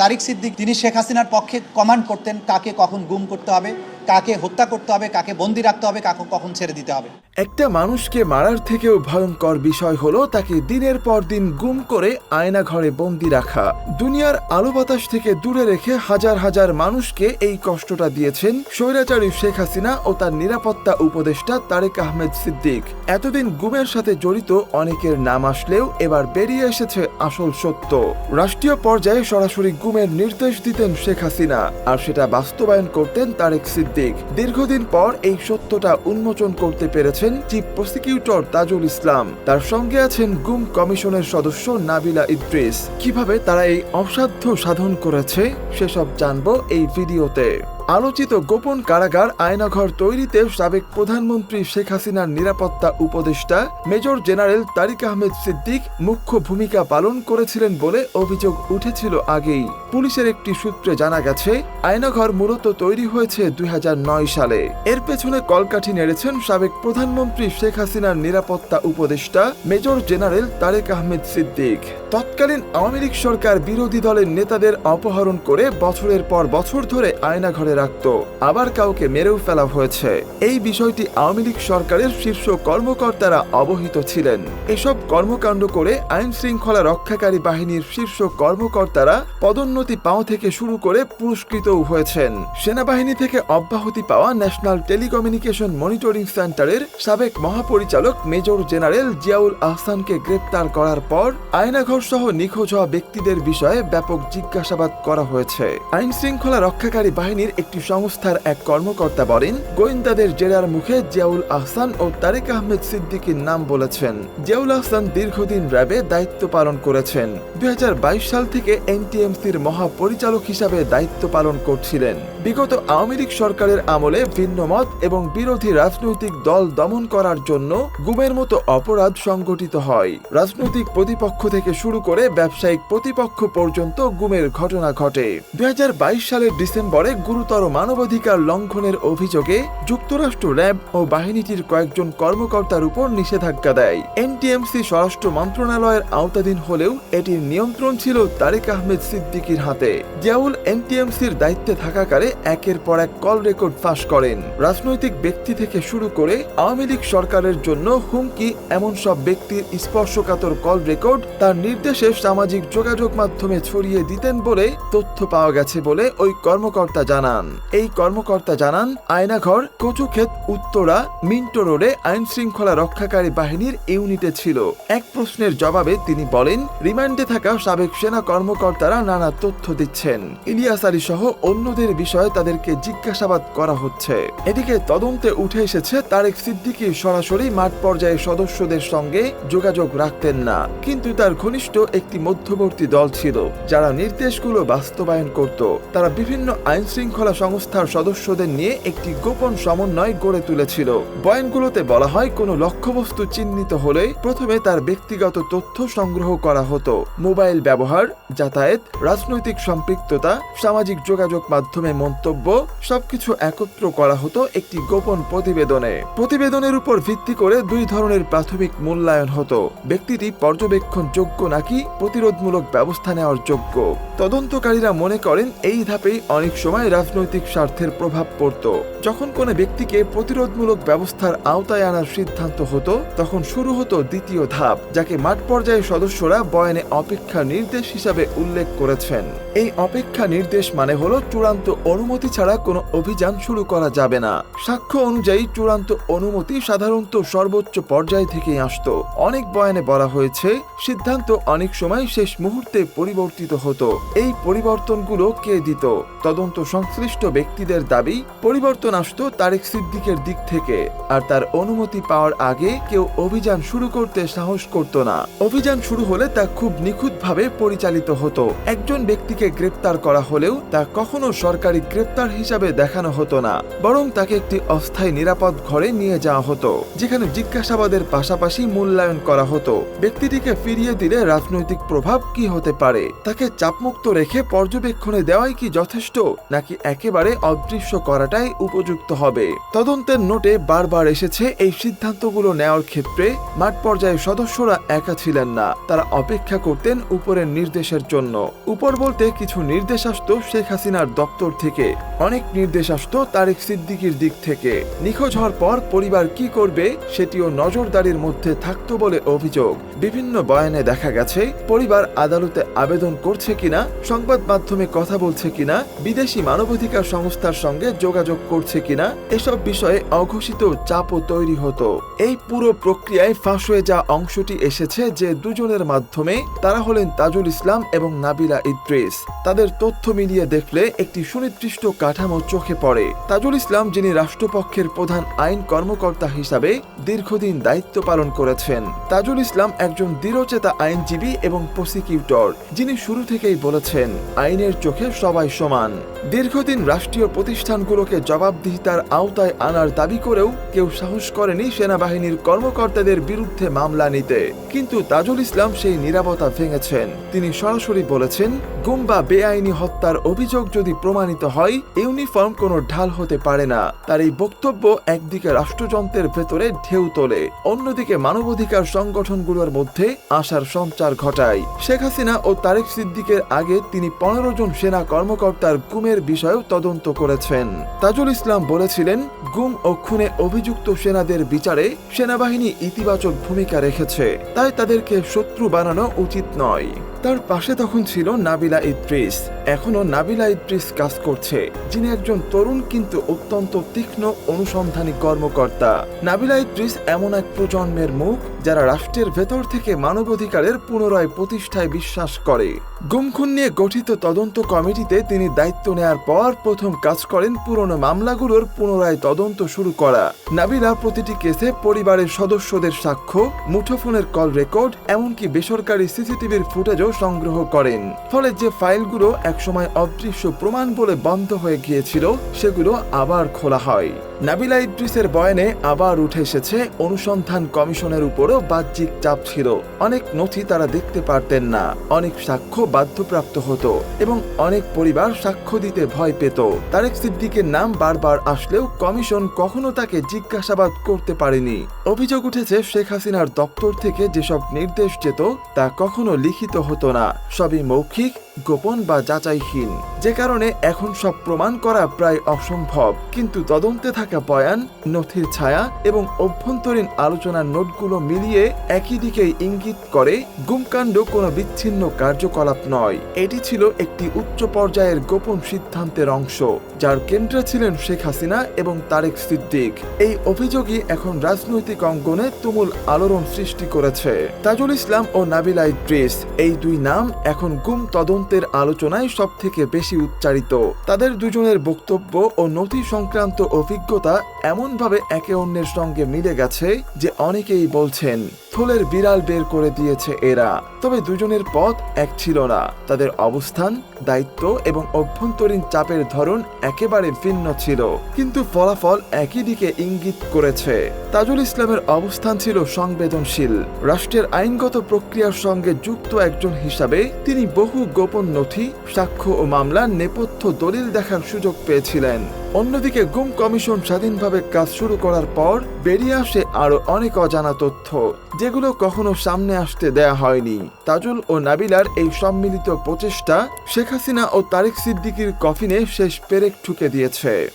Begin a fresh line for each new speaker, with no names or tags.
তারিক সিদ্দিক তিনি শেখ হাসিনার পক্ষে কমান্ড করতেন কাকে কখন গুম করতে হবে? কাকে হত্যা করতে হবে, কাকে বন্দি রাখতে হবে, কাকে কখন ছেড়ে দিতে হবে।
একটা মানুষকে মারার থেকেও ভয়ঙ্কর বিষয় হলো তাকে দিনের পর দিন গুম করে আয়না ঘরে বন্দি রাখা। দুনিয়ার আলো বাতাস থেকে দূরে রেখে হাজার হাজার মানুষকে এই কষ্টটা দিয়েছেন স্বৈরাচারী শেখ হাসিনা ও তার নিরাপত্তা উপদেষ্টা তারেক আহমেদ সিদ্দিক। এতদিন গুমের সাথে জড়িত অনেকের নাম আসলেও এবার বেরিয়ে এসেছে আসল সত্য। রাষ্ট্রীয় পর্যায়ে সরাসরি গুমের নির্দেশ দিতেন শেখ হাসিনা, আর সেটা বাস্তবায়ন করতেন তারেক সিদ্দিক। দীর্ঘদিন পর এই সত্যটা উন্মোচন করতে পেরেছেন চিফ প্রসিকিউটর তাজুল ইসলাম। তার সঙ্গে আছেন গুম কমিশনের সদস্য নাবিলা ইদ্রিস। কীভাবে তারা এই অসাধ্য সাধন করেছে, সেসব জানব এই ভিডিওতে। আলোচিত গোপন কারাগার আয়নাঘর তৈরিতে সাবেক প্রধানমন্ত্রী শেখ হাসিনার নিরাপত্তা উপদেষ্টা মেজর জেনারেল তারিক আহমেদ সিদ্দিক মুখ্য ভূমিকা পালন করেছিলেন বলে অভিযোগ উঠেছিল আগেই। পুলিশের একটি সূত্রে জানা গেছে, আয়নাঘর মূলত তৈরি হয়েছে দুই সালে। এর পেছনে কলকাঠি নেড়েছেন সাবেক প্রধানমন্ত্রী শেখ হাসিনার নিরাপত্তা উপদেষ্টা মেজর জেনারেল তারেক আহমেদ সিদ্দিক। তৎকালীন আওয়ামী লীগ সরকার বিরোধী দলের নেতাদের অপহরণ করে বছরের পর বছর ধরে আয়নাঘরে রাখত। আবার কাউকে মেরেও ফেলা হয়েছে। এই বিষয়টি আওয়ামী লীগ সরকারের শীর্ষ কর্মকর্তারা অবহিত ছিলেন। এসব কর্মকাণ্ড করে আইন শৃঙ্খলা রক্ষাকারী বাহিনীর শীর্ষ কর্মকর্তারা পদোন্নতি পাওয়া থেকে শুরু করে পুরস্কৃতও হয়েছেন। সেনাবাহিনী থেকে অব্যাহতি পাওয়া ন্যাশনাল টেলিকমিউনিকেশন মনিটরিং সেন্টারের সাবেক মহাপরিচালক মেজর জেনারেল জিয়াউল আহসানকে গ্রেপ্তার করার পর আয়নাঘর সহ নিখোঁজ হওয়া ব্যক্তিদের বিষয়ে ব্যাপক জিজ্ঞাসাবাদ করা হয়েছে। আইন শৃঙ্খলা রক্ষাকারী বাহিনীর একটি সংস্থার এক কর্মকর্তা বলেন, গোয়েন্দাদের জেরার মুখে জিয়াউল আহসান ও তারেক আহমেদ সিদ্দিকীর নাম বলেছেন। জিয়াউল আহসান দীর্ঘদিন র্যাবে দায়িত্ব পালন করেছেন। দু হাজার বাইশ সাল থেকে এনটিএমসির মহাপরিচালক হিসাবে দায়িত্ব পালন করছিলেন। বিগত আওয়ামী লীগ সরকারের আমলে ভিন্ন মত এবং বিরোধী রাজনৈতিক দল দমন করার জন্য গুমের মতো অপরাধ সংগঠিত হয়। রাজনৈতিক প্রতিপক্ষ থেকে শুরু করে ব্যবসায়িক প্রতিপক্ষ পর্যন্ত গুমের ঘটনা ঘটে। দু হাজার বাইশ সালের ডিসেম্বরে গুরুতর মানবাধিকার লঙ্ঘনের অভিযোগে যুক্তরাষ্ট্র র্যাব ও বাহিনীটির কয়েকজন কর্মকর্তার উপর নিষেধাজ্ঞা দেয়। এনটিএমসি স্বরাষ্ট্র মন্ত্রণালয়ের আওতাধীন হলেও এটির নিয়ন্ত্রণ ছিল তারেক আহমেদ সিদ্দিকির হাতে। জিয়াউল এনটিএমসির দায়িত্বে থাকাকালে একের পর এক কল রেকর্ড ফাঁস করেন। রাজনৈতিক ব্যক্তি থেকে শুরু করে আওয়ামী লীগ সরকারের জন্য হুমকি, এমন সব ব্যক্তির স্পর্শকাতর কল রেকর্ড তার নির্দেশে সামাজিক যোগাযোগ মাধ্যমে ছড়িয়ে দিতেন বলে তথ্য পাওয়া গেছে বলে ওই কর্মকর্তা জানান। এই কর্মকর্তা জানান, আয়নাঘর, কচুক্ষেত, উত্তরা, মিন্টো রোডে আইন শৃঙ্খলা রক্ষাকারী বাহিনীর ইউনিটে ছিল। এক প্রশ্নের জবাবে তিনি বলেন, রিমান্ডে থাকা সাবেক সেনা কর্মকর্তারা নানা তথ্য দিচ্ছেন। ইলিয়াস আলী সহ অন্যদের বিষয়ে তাদেরকে জিজ্ঞাসাবাদ করা হচ্ছে। এদিকে তদন্তে উঠে এসেছে, তারেক সিদ্দিকী সরাসরি মাঠ পর্যায়ের সদস্যদের সঙ্গে যোগাযোগ রাখতেন না। কিন্তু তার ঘনিষ্ঠ একটি মধ্যবর্তী দল ছিল, যারা নির্দেশগুলো বাস্তবায়ন করত। তারা বিভিন্ন আইন শৃঙ্খলা সংস্থার সদস্যদের নিয়ে একটি গোপন সমন্বয় গড়ে তুলেছিল। বয়ানগুলোতে বলা হয়, কোনো লক্ষ্যবস্তু চিহ্নিত হলে প্রথমে তার ব্যক্তিগত তথ্য সংগ্রহ করা হতো। মোবাইল ব্যবহার, যাতায়াত, রাজনৈতিক সম্পৃক্ততা, সামাজিক যোগাযোগ মাধ্যমে মন্তব্য, সবকিছু একত্র করা হতো একটি গোপন প্রতিবেদনে। প্রতিবেদনের উপর ভিত্তি করে দুই ধরনের প্রাথমিক মূল্যায়ন হতো। ব্যক্তিটি পর্যবেক্ষণ যোগ্য নাকি প্রতিরোধমূলক ব্যবস্থা নেওয়ার যোগ্য? তদন্তকারীরা মনে করেন এই ধাপেই অনেক সময় রাজনৈতিক স্বার্থের প্রভাব পড়ত। যখন কোনো ব্যক্তিকে প্রতিরোধমূলক ব্যবস্থার আওতায় আনার সিদ্ধান্ত হতো, তখন শুরু হতো দ্বিতীয় ধাপ, যাকে মাঠ পর্যায়ের সদস্যরা বয়ানে অপেক্ষা নির্দেশ হিসাবে উল্লেখ করেছেন। এই অপেক্ষা নির্দেশ মানে হলো চূড়ান্ত অনুমতি ছাড়া কোনো অভিযান শুরু করা যাবে না। সাক্ষ্য অনুযায়ী চূড়ান্ত অনুমতি সাধারণত সর্বোচ্চ পর্যায় থেকেই আসতো। অনেক বয়ানে বলা হয়েছে, সিদ্ধান্ত অনেক সময় শেষ মুহূর্তে পরিবর্তিত হতো। এই পরিবর্তনগুলো কে দিত? তদন্ত সংশ্লিষ্ট ব্যক্তিদের দাবি, পরিবর্তন আসতো তারেক সিদ্দিকের দিক থেকে। আর তার অনুমতি পাওয়ার আগে কেউ অভিযান শুরু করতে সাহস করত না। অভিযান শুরু হলে তা খুব নিখুঁতভাবে পরিচালিত হতো। একজন ব্যক্তিকে গ্রেপ্তার করা হলেও তা কখনো সরকারি গ্রেপ্তার হিসাবে দেখানো হতো না, বরং তাকে একটি অস্থায়ী নিরাপদ ঘরে নিয়ে যাওয়া হতো, যেখানে জিজ্ঞাসাবাদের পাশাপাশি মূল্যায়ন করা হতো। ব্যক্তিটিকে ফিরিয়ে দিলে রাজনৈতিক প্রভাব কি হতে পারে? তাকে চাপমুক্ত রেখে পর্যবেক্ষণে দেওয়াই কি যথেষ্ট, নাকি একেবারে অদৃশ্য করাটাই উপযুক্ত হবে? তদন্তের নোটে বারবার এসেছে এই সিদ্ধান্তগুলো নেওয়ার ক্ষেত্রে মাঠ পর্যায়ের সদস্যরা একা ছিলেন না, তারা অপেক্ষা করতেন উপরের নির্দেশের জন্য। উপর বলতে কিছু নির্দেশ আসতো শেখ হাসিনার দপ্তর থেকে অনেক নির্দেশ আসতো তারেক সিদ্দিকির দিক থেকে। নিখোঁজ হওয়ার পর পরিবার কি করবে সেটিও নজরদারির মধ্যে থাকতো বলে অভিযোগ। বিভিন্ন বয়ানে দেখা গেছে, পরিবার আদালতে আবেদন করছে কিনা, সংবাদ মাধ্যমে কথা বলছে কিনা, বিদেশি মানবাধিকার সংস্থার সঙ্গে যোগাযোগ করছে কিনা, এসব বিষয়ে অঘোষিত চাপও তৈরি হতো। এই পুরো প্রক্রিয়ায় ফাঁস হয়ে যা অংশটি এসেছে যে দুজনের মাধ্যমে তারা হলেন তাজুল ইসলাম এবং নাবিলা ইদ্রিস। তাদের তথ্য মিলিয়ে দেখলে একটি সুনির্দিষ্ট কাঠামো চোখে পড়ে। তাজুল ইসলাম, যিনি রাষ্ট্রপক্ষের প্রধান আইন কর্মকর্তা হিসাবে দীর্ঘদিন দায়িত্ব পালন করেছেন, তাজুল ইসলাম একজন দৃঢ়চেতা আইনজীবী এবং প্রসিকিউটর, যিনি শুরু থেকেই বলেছেন, আইনের চোখে সবাই সমান। দীর্ঘদিন রাষ্ট্রীয় প্রতিষ্ঠানগুলোকে জবাবদিহিতার আওতায় আনার দাবি করেও কেউ সাহস করেনি সেনাবাহিনীর কর্মকর্তাদের বিরুদ্ধে মামলা নিতে। কিন্তু তাজুল ইসলাম সেই নিরাপত্তা ভেঙেছেন। তিনি সরাসরি বলেছেন গুম বা বেআইনি হত্যার অভিযোগ যদি প্রমাণিত হয়, ইউনিফর্ম কোনো ঢাল হতে পারে না। তার এই বক্তব্য একদিকে রাষ্ট্রযন্ত্রের ভেতরে ঢেউ তোলে, অন্যদিকে মানবাধিকার সংগঠনগুলোর মধ্যে আশার সঞ্চার ঘটায়। শেখ হাসিনা ও তারেক সিদ্দিকের আগে তিনি পনেরো জন সেনা কর্মকর্তার গুমের বিষয়েও তদন্ত করেছেন। তাজুল ইসলাম বলেছিলেন, গুম ও খুনে অভিযুক্ত সেনাদের বিচারে সেনাবাহিনী ইতিবাচক ভূমিকা রেখেছে। তাই তাদেরকে শত্রু বানানো উচিত নয়। তার পাশে তখন ছিল নাবিলা ইদ্রিস। এখনও নাবিলা ইদ্রিস কাজ করছে, যিনি একজন তরুণ কিন্তু অত্যন্ত তীক্ষ্ণ অনুসন্ধানী কর্মকর্তা। নাবিলা ইদ্রিস এমন এক প্রজন্মের মুখ, যারা রাষ্ট্রের ভেতর থেকে মানবাধিকারের পুনরায় প্রতিষ্ঠায় বিশ্বাস করে। গুমখুন নিয়ে গঠিত তদন্ত কমিটিতে তিনি দায়িত্ব নেয়ার পর প্রথম কাজ করেন পুরনো মামলাগুলোর পুনরায় তদন্ত শুরু করা। নাবিলা প্রতিটি কেসে পরিবারের সদস্যদের সাক্ষ্য, মুঠোফোনের কল রেকর্ড, এমনকি বেসরকারি সিসিটিভির ফুটেজও সংগ্রহ করেন। ফলে যে ফাইলগুলো একসময় অদৃশ্য প্রমাণ বলে বন্ধ হয়ে গিয়েছিল, সেগুলো আবার খোলা হয়। নাবিলা ইদ্রিসের বয়ানে আবার উঠে এসেছে, অনুসন্ধান কমিশনের উপরও বাহ্যিক চাপ ছিল। অনেক নথি তারা দেখতে পারতেন না। অনেক সাক্ষ্য বাধ্যপ্রাপ্ত হতো এবং অনেক পরিবার সাক্ষ্য দিতে ভয় পেত। তারেক সিদ্দিকের নাম বারবার আসলেও কমিশন কখনো তাকে জিজ্ঞাসাবাদ করতে পারেনি। অভিযোগ উঠেছে, শেখ হাসিনার দপ্তর থেকে যেসব নির্দেশ যেত, তা কখনো লিখিত হতো না। সবই মৌখিক গোপন বা যাচাইহীন। যে কারণে এখন সব প্রমাণ করা প্রায় অসম্ভব। কিন্তু তদন্তে থাকা বয়ান, নথির ছায়া এবং অভ্যন্তরীণ আলোচনার নোটগুলো মিলিয়ে একই দিকে ইঙ্গিত করে, গুমকাণ্ড কোনো বিচ্ছিন্ন কার্যকলাপ নয়। এটি ছিল একটি উচ্চ পর্যায়ের গোপন সিদ্ধান্তের অংশ, যার কেন্দ্রে ছিলেন শেখ হাসিনা এবং তারেক সিদ্দিক। এই অভিযোগই এখন রাজনৈতিক অঙ্গনে তুমুল আলোড়ন সৃষ্টি করেছে। তাজুল ইসলাম ও নাবিলা ইদ্রিস, এই দুই নাম এখন গুম তদন্তের আলোচনায় সব থেকে বেশি উচ্চারিত। তাদের দুজনের বক্তব্য ও নথি সংক্রান্ত অভিজ্ঞতা এমনভাবে একে অন্যের সঙ্গে মিলে গেছে যে অনেকেই বলছেন, থলের বিড়াল বের করে দিয়েছে এরা। তবে দুজনের পথ এক ছিল না। তাদের অবস্থান, দায়িত্ব এবং অভ্যন্তরীণ চাপের ধরন একেবারে ভিন্ন ছিল। কিন্তু ফলাফল একই দিকে ইঙ্গিত করেছে। তাজুল ইসলামের অবস্থান ছিল সংবেদনশীল। রাষ্ট্রের আইনগত প্রক্রিয়ার সঙ্গে যুক্ত একজন হিসাবে তিনি বহু গোপন নথি, সাক্ষ্য ও মামলার নেপথ্য দলিল দেখার সুযোগ পেয়েছিলেন। অন্যদিকে গুম কমিশন স্বাধীনভাবে কাজ শুরু করার পর বেরিয়ে আসে আরও অনেক অজানা তথ্য, যেগুলো কখনো সামনে আসতে দেয়া হয়নি। তাজুল ও নাবিলার এই সম্মিলিত প্রচেষ্টা শেখ হাসিনা ও তারেক সিদ্দিকির কফিনে শেষ পেরেক ঠুকে দিয়েছে।